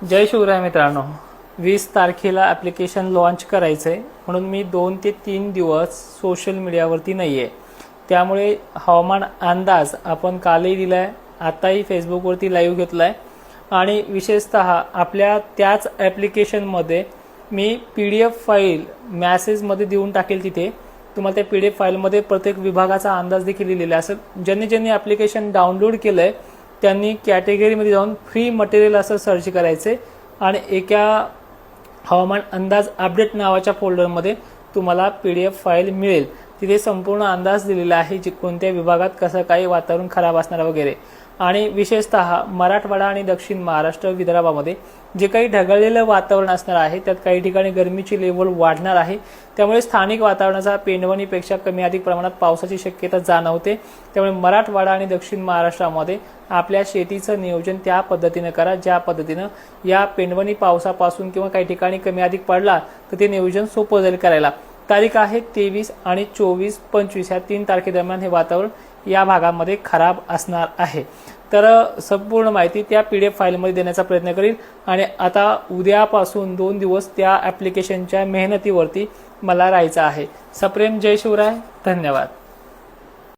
जय शिवराय मित्रांनो. वीस तारखेला ॲप्लिकेशन लॉन्च करायचं आहे म्हणून मी दोन ते तीन दिवस सोशल मीडियावरती नाही आहे त्यामुळे हवामान अंदाज आपण कालही दिला आहे आताही फेसबुकवरती लाईव्ह घेतला आहे आणि विशेषत आपल्या त्याच ॲप्लिकेशनमध्ये मी पी डी एफ फाईल मॅसेजमध्ये देऊन टाकेल तिथे. तुम्हाला त्या पी डी एफ फाईलमध्ये प्रत्येक विभागाचा अंदाज देखील लिहिलेला आहे असं ज्यांनी ज्यांनी ॲप्लिकेशन डाउनलोड केलं आहे त्यांनी कॅटेगरीमध्ये जाऊन फ्री मटेरियल असं सर्च करायचे. आणि एका हवामान अंदाज अपडेट नावाच्या फोल्डरमध्ये तुम्हाला पी डी एफ फाईल मिळेल. तिथे संपूर्ण अंदाज दिलेला आहे जी कोणत्या विभागात कसं काही वातावरण खराब असणार वगैरे. आणि विशेषतः मराठवाडा आणि दक्षिण महाराष्ट्र विदर्भामध्ये जे काही ढगाळलेलं वातावरण असणार आहे त्यात काही ठिकाणी गरमीची लेवल वाढणार आहे. त्यामुळे स्थानिक वातावरणाचा पेंडवणीपेक्षा कमी अधिक प्रमाणात पावसाची शक्यता जाणवते. त्यामुळे मराठवाडा आणि दक्षिण महाराष्ट्रामध्ये आपल्या शेतीचं नियोजन त्या पद्धतीनं करा. ज्या पद्धतीनं या पेंडवणी पावसापासून किंवा काही ठिकाणी कमी अधिक पडला तर ते नियोजन सोपं जाईल करायला. तारीख आहे तेवीस आणि चोवीस पंचवीस या तीन तारखेदरम्यान हे वातावरण या भागामध्ये खराब असणार आहे. तर संपूर्ण माहिती त्या पी डी एफ फाईलमध्ये देण्याचा प्रयत्न करील आणि आता उद्यापासून दोन दिवस त्या ॲप्लिकेशनच्या मेहनतीवरती मला राहायचं आहे. सप्रेम जय शिवराय. धन्यवाद.